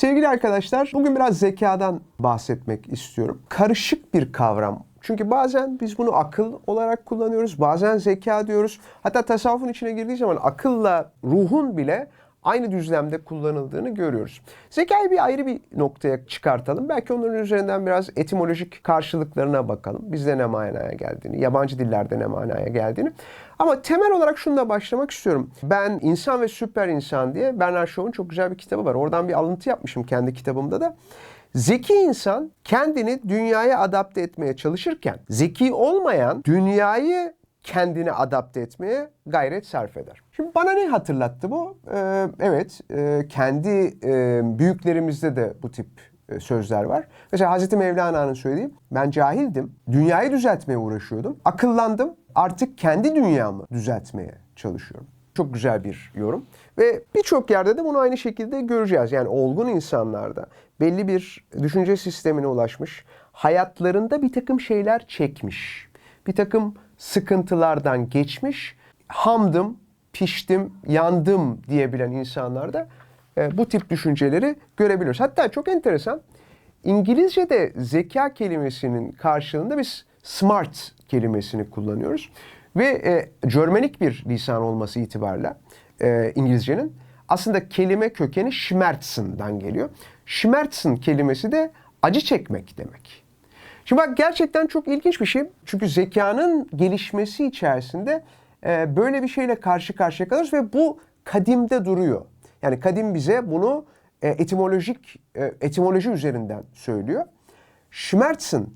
Sevgili arkadaşlar, bugün biraz zekadan bahsetmek istiyorum. Karışık bir kavram. Çünkü bazen biz bunu akıl olarak kullanıyoruz, bazen zeka diyoruz. Hatta tasavvufun içine girdiği zaman akılla ruhun bile aynı düzlemde kullanıldığını görüyoruz. Zekayı bir ayrı bir noktaya çıkartalım. Belki onların üzerinden biraz etimolojik karşılıklarına bakalım. Bizde ne manaya geldiğini, yabancı dillerde ne manaya geldiğini. Ama temel olarak şununla başlamak istiyorum. Ben İnsan ve Süper İnsan diye Bernard Shaw'un çok güzel bir kitabı var. Oradan bir alıntı yapmışım kendi kitabımda da. Zeki insan kendini dünyaya adapte etmeye çalışırken zeki olmayan dünyayı kendine adapte etmeye gayret sarf eder. Şimdi bana ne hatırlattı bu? Ee, evet, e, kendi e, büyüklerimizde de bu tip e, sözler var. Mesela Hazreti Mevlana'nın söylediği, ben cahildim, dünyayı düzeltmeye uğraşıyordum. Akıllandım, artık kendi dünyamı düzeltmeye çalışıyorum. Çok güzel bir yorum. Ve birçok yerde de bunu aynı şekilde göreceğiz. Yani olgun insanlarda belli bir düşünce sistemine ulaşmış, hayatlarında bir takım şeyler çekmiş, bir takım sıkıntılardan geçmiş, hamdım, piştim, yandım diyebilen insanlarda e, bu tip düşünceleri görebiliyoruz. Hatta çok enteresan, İngilizce'de zeka kelimesinin karşılığında biz smart kelimesini kullanıyoruz. Ve e, Germanik bir lisan olması itibariyle e, İngilizcenin aslında kelime kökeni Schmerzen'dan geliyor. Schmerzen kelimesi de acı çekmek demek. Şimdi bak gerçekten çok ilginç bir şey. Çünkü zekanın gelişmesi içerisinde e, böyle bir şeyle karşı karşıya kalırız ve bu kadimde duruyor. Yani kadim bize bunu e, etimolojik e, etimoloji üzerinden söylüyor. Schmerzen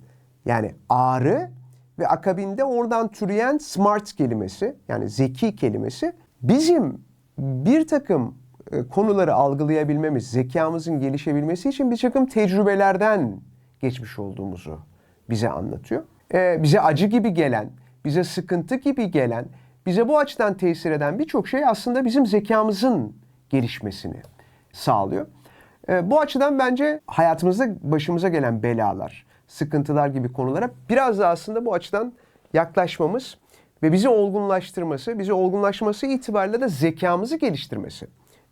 yani ağrı ve akabinde oradan türeyen smart kelimesi yani zeki kelimesi bizim bir takım e, konuları algılayabilmemiz, zekamızın gelişebilmesi için bir takım tecrübelerden geçmiş olduğumuzu bize anlatıyor. E, bize acı gibi gelen, bize sıkıntı gibi gelen, bize bu açıdan tesir eden birçok şey aslında bizim zekamızın gelişmesini sağlıyor. E, bu açıdan bence hayatımızda başımıza gelen belalar, sıkıntılar gibi konulara biraz da aslında bu açıdan yaklaşmamız ve bizi olgunlaştırması, bizi olgunlaşması itibariyle de zekamızı geliştirmesi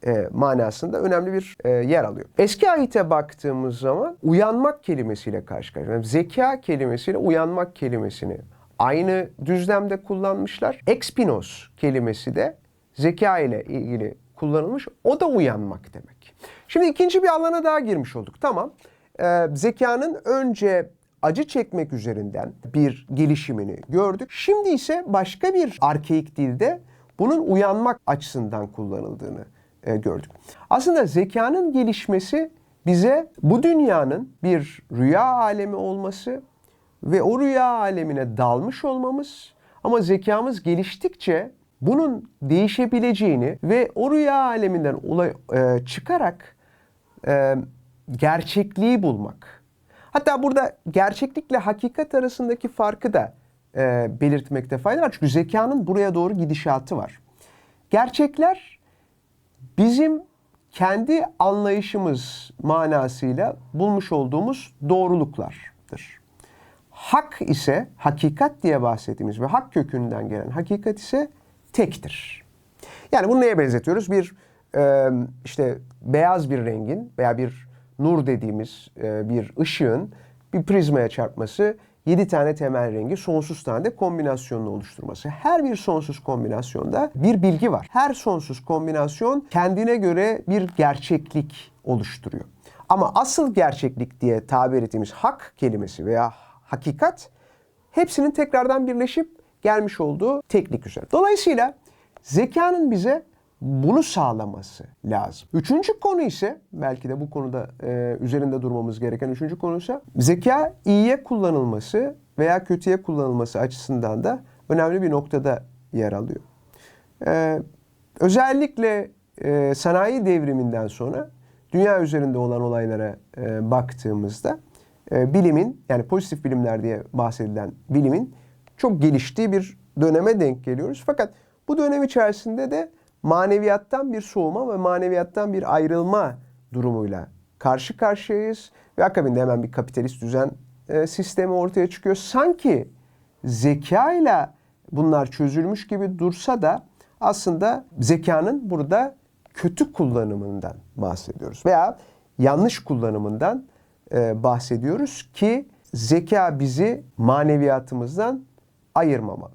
e, manasında önemli bir e, yer alıyor. Eski ahite baktığımız zaman uyanmak kelimesiyle karşı karşıya. Yani zeka kelimesiyle uyanmak kelimesini aynı düzlemde kullanmışlar. Expinos kelimesi de zeka ile ilgili kullanılmış. O da uyanmak demek. Şimdi ikinci bir alana daha girmiş olduk. Tamam. Ee, zekanın önce acı çekmek üzerinden bir gelişimini gördük. Şimdi ise başka bir arkeik dilde bunun uyanmak açısından kullanıldığını e, gördük. Aslında zekanın gelişmesi bize bu dünyanın bir rüya alemi olması ve o rüya alemine dalmış olmamız ama zekamız geliştikçe bunun değişebileceğini ve o rüya aleminden e, çıkarak e, gerçekliği bulmak. Hatta burada gerçeklikle hakikat arasındaki farkı da e, belirtmekte fayda var. Çünkü zekanın buraya doğru gidişatı var. Gerçekler bizim kendi anlayışımız manasıyla bulmuş olduğumuz doğruluklardır. Hak ise hakikat diye bahsettiğimiz ve hak kökünden gelen hakikat ise tektir. Yani bunu neye benzetiyoruz? Bir e, işte beyaz bir rengin veya bir nur dediğimiz e, bir ışığın bir prizmaya çarpması 7 tane temel rengi sonsuz tane de kombinasyonunu oluşturması. Her bir sonsuz kombinasyonda bir bilgi var. Her sonsuz kombinasyon kendine göre bir gerçeklik oluşturuyor. Ama asıl gerçeklik diye tabir ettiğimiz hak kelimesi veya hakikat hepsinin tekrardan birleşip gelmiş olduğu teknik üzere. Dolayısıyla zekanın bize bunu sağlaması lazım. Üçüncü konu ise belki de bu konuda e, üzerinde durmamız gereken üçüncü konu ise zeka iyiye kullanılması veya kötüye kullanılması açısından da önemli bir noktada yer alıyor. E, özellikle e, sanayi devriminden sonra dünya üzerinde olan olaylara e, baktığımızda e, bilimin yani pozitif bilimler diye bahsedilen bilimin çok geliştiği bir döneme denk geliyoruz. Fakat bu dönem içerisinde de maneviyattan bir soğuma ve maneviyattan bir ayrılma durumuyla karşı karşıyayız. Ve akabinde hemen bir kapitalist düzen e, sistemi ortaya çıkıyor. Sanki zeka ile bunlar çözülmüş gibi dursa da aslında zekanın burada kötü kullanımından bahsediyoruz. Veya yanlış kullanımından e, bahsediyoruz ki zeka bizi maneviyatımızdan ayırmamalı.